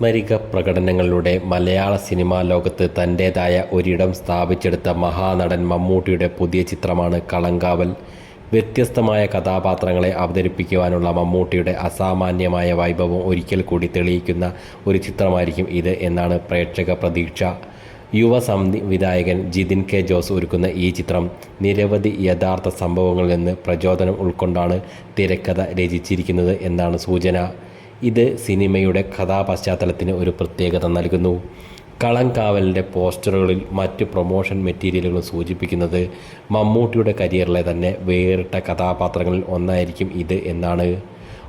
മാസ്മരിക പ്രകടനങ്ങളിലൂടെ മലയാള സിനിമാ ലോകത്ത് തന്റേതായ ഒരിടം സ്ഥാപിച്ചെടുത്ത മഹാനടൻ മമ്മൂട്ടിയുടെ പുതിയ ചിത്രമാണ് കളങ്കാവൽ. വ്യത്യസ്തമായ കഥാപാത്രങ്ങളെ അവതരിപ്പിക്കുവാനുള്ള മമ്മൂട്ടിയുടെ അസാമാന്യമായ വൈഭവം ഒരിക്കൽ കൂടി തെളിയിക്കുന്ന ഒരു ചിത്രമായിരിക്കും ഇത് എന്നാണ് പ്രേക്ഷക പ്രതീക്ഷ. യുവ സംവിധായകൻ ജിതിൻ കെ ജോസ് ഒരുക്കുന്ന ഈ ചിത്രം നിരവധി യഥാർത്ഥ സംഭവങ്ങളിൽ നിന്ന് പ്രചോദനം ഉൾക്കൊണ്ടാണ് തിരക്കഥ രചിച്ചിരിക്കുന്നത് എന്നാണ് സൂചന. ഇത് സിനിമയുടെ കഥാപശ്ചാത്തലത്തിന് ഒരു പ്രത്യേകത നൽകുന്നു. കളങ്കാവലിന്റെ പോസ്റ്ററുകളിൽ മറ്റ് പ്രൊമോഷൻ മെറ്റീരിയലുകൾ സൂചിപ്പിക്കുന്നത് മമ്മൂട്ടിയുടെ കരിയറിലെ തന്നെ വേറിട്ട കഥാപാത്രങ്ങളിൽ ഒന്നായിരിക്കും ഇത് എന്നാണ്.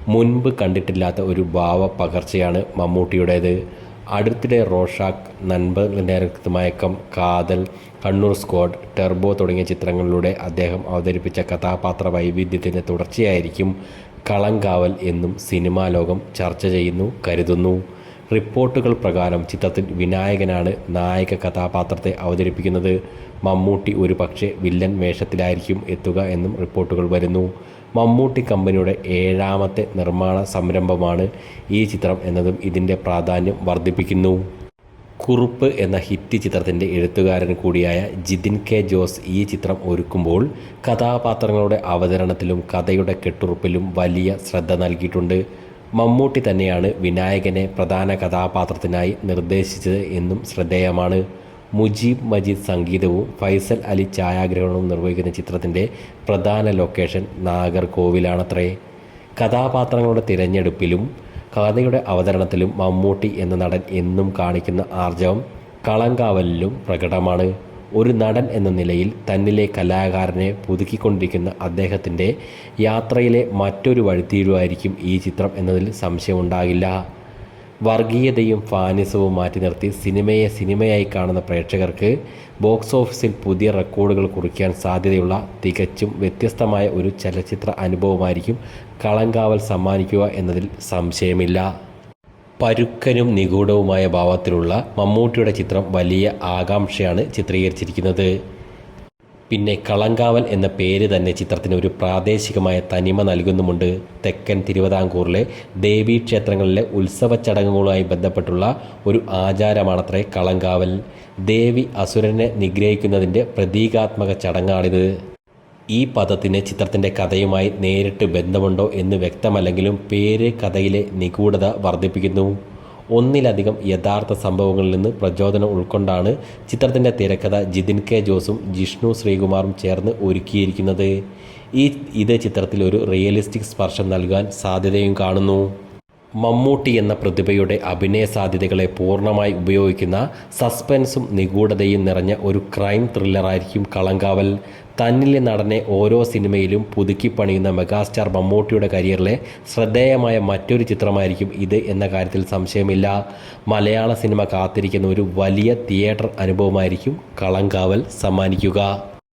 മുൻപ് കണ്ടിട്ടില്ലാത്ത ഒരു ഭാവ പകർച്ചയാണ് മമ്മൂട്ടിയുടേത്. അടുത്തിടെ റോഷാക്ക് നൻപ നേരത്തുമയക്കം കാതൽ കണ്ണൂർ സ്ക്വാഡ് ടെർബോ തുടങ്ങിയ ചിത്രങ്ങളിലൂടെ അദ്ദേഹം അവതരിപ്പിച്ച കഥാപാത്ര വൈവിധ്യത്തിന്റെ തുടർച്ചയായിരിക്കും കളങ്കാവൽ എന്നും സിനിമാ ലോകം ചർച്ച ചെയ്യുന്നു കരുതുന്നു. റിപ്പോർട്ടുകൾ പ്രകാരം ചിത്രത്തിൽ വിനായകനാണ് നായക കഥാപാത്രത്തെ അവതരിപ്പിക്കുന്നത്. മമ്മൂട്ടി ഒരു പക്ഷേ വില്ലൻ വേഷത്തിലായിരിക്കും എത്തുക എന്നും റിപ്പോർട്ടുകൾ വരുന്നു. മമ്മൂട്ടി കമ്പനിയുടെ ഏഴാമത്തെ നിർമ്മാണ സംരംഭമാണ് ഈ ചിത്രം എന്നതും ഇതിന്റെ പ്രാധാന്യം വർദ്ധിപ്പിക്കുന്നു. കുറുപ്പ് എന്ന ഹിറ്റ് ചിത്രത്തിന്റെ എഴുത്തുകാരൻ കൂടിയായ ജിതിൻ കെ ജോസ് ഈ ചിത്രം ഒരുക്കുമ്പോൾ കഥാപാത്രങ്ങളുടെ അവതരണത്തിലും കഥയുടെ കെട്ടുറുപ്പിലും വലിയ ശ്രദ്ധ നൽകിയിട്ടുണ്ട്. മമ്മൂട്ടി തന്നെയാണ് വിനായകനെ പ്രധാന കഥാപാത്രത്തിനായി നിർദ്ദേശിച്ചത് എന്നും ശ്രദ്ധേയമാണ്. മുജീബ് മജീദ് സംഗീതവും ഫൈസൽ അലി ഛായാഗ്രഹണവും നിർവഹിക്കുന്ന ചിത്രത്തിന്റെ പ്രധാന ലൊക്കേഷൻ നാഗർകോവിലാണത്രേ. കഥാപാത്രങ്ങളുടെ തിരഞ്ഞെടുപ്പിലും കഥയുടെ അവതരണത്തിലും മമ്മൂട്ടി എന്ന നടൻ എന്നും കാണിക്കുന്ന ആർജവം കളങ്കാവലിലും പ്രകടമാണ്. ഒരു നടൻ എന്ന നിലയിൽ തന്നിലെ കലാകാരനെ പുതുക്കിക്കൊണ്ടിരിക്കുന്ന അദ്ദേഹത്തിന്റെ യാത്രയിലെ മറ്റൊരു വഴിത്തിരിവായിരിക്കും ഈ ചിത്രം എന്നതിൽ സംശയമുണ്ടാകില്ല. വർഗീയതയും ഫാനിസവും മാറ്റി നിർത്തി സിനിമയെ സിനിമയായി കാണുന്ന പ്രേക്ഷകർക്ക് ബോക്സ് ഓഫീസിൽ പുതിയ റെക്കോർഡുകൾ കുറിക്കാൻ സാധ്യതയുള്ള തികച്ചും വ്യത്യസ്തമായ ഒരു ചലച്ചിത്ര അനുഭവമായിരിക്കും കളങ്കാവൽ സമ്മാനിക്കുക എന്നതിൽ സംശയമില്ല. പരുക്കനും നിഗൂഢവുമായ ഭാവത്തിലുള്ള മമ്മൂട്ടിയുടെ ചിത്രം വലിയ ആകാംക്ഷയാണ് ചിത്രീകരിച്ചിരിക്കുന്നത്. പിന്നെ കളങ്കാവൽ എന്ന പേര് തന്നെ ചിത്രത്തിന് ഒരു പ്രാദേശികമായ തനിമ നൽകുന്നുമുണ്ട്. തെക്കൻ തിരുവിതാംകൂറിലെ ദേവീക്ഷേത്രങ്ങളിലെ ഉത്സവ ചടങ്ങുകളുമായി ബന്ധപ്പെട്ടുള്ള ഒരു ആചാരമാണത്രേ കളങ്കാവൽ. ദേവി അസുരനെ നിഗ്രഹിക്കുന്നതിന്റെ പ്രതീകാത്മക ചടങ്ങാണിത്. ഈ പദത്തിന് ചിത്രത്തിന്റെ കഥയുമായി നേരിട്ട് ബന്ധമുണ്ടോ എന്ന് വ്യക്തമല്ലെങ്കിലും പേര് കഥയിലെ നിഗൂഢത വർദ്ധിപ്പിക്കുന്നു. ഒന്നിലധികം യഥാർത്ഥ സംഭവങ്ങളിൽ നിന്ന് പ്രചോദനം ഉൾക്കൊണ്ടാണ് ചിത്രത്തിന്റെ തിരക്കഥ ജിതിൻ കെ ജോസും ജിഷ്ണു ശ്രീകുമാറും ചേർന്ന് ഒരുക്കിയിരിക്കുന്നത്. ഈ ഇത് ചിത്രത്തിൽ ഒരു റിയലിസ്റ്റിക് സ്പർശം നൽകാൻ സാധ്യതയും കാണുന്നു. മമ്മൂട്ടി എന്ന പ്രതിഭയുടെ അഭിനയ സാധ്യതകളെ പൂർണമായി ഉപയോഗിക്കുന്ന സസ്പെൻസും നിഗൂഢതയും നിറഞ്ഞ ഒരു ക്രൈം ത്രില്ലറായിരിക്കും കളങ്കാവൽ. തന്നിലെ നടനെ ഓരോ സിനിമയിലും പുതുക്കി പണിയുന്ന മെഗാസ്റ്റാർ മമ്മൂട്ടിയുടെ കരിയറിലെ ശ്രദ്ധേയമായ മറ്റൊരു ചിത്രമായിരിക്കും ഇത് എന്ന കാര്യത്തിൽ സംശയമില്ല. മലയാള സിനിമ കാത്തിരിക്കുന്ന ഒരു വലിയ തിയേറ്റർ അനുഭവമായിരിക്കും കളങ്കാവൽ സമ്മാനിക്കുക.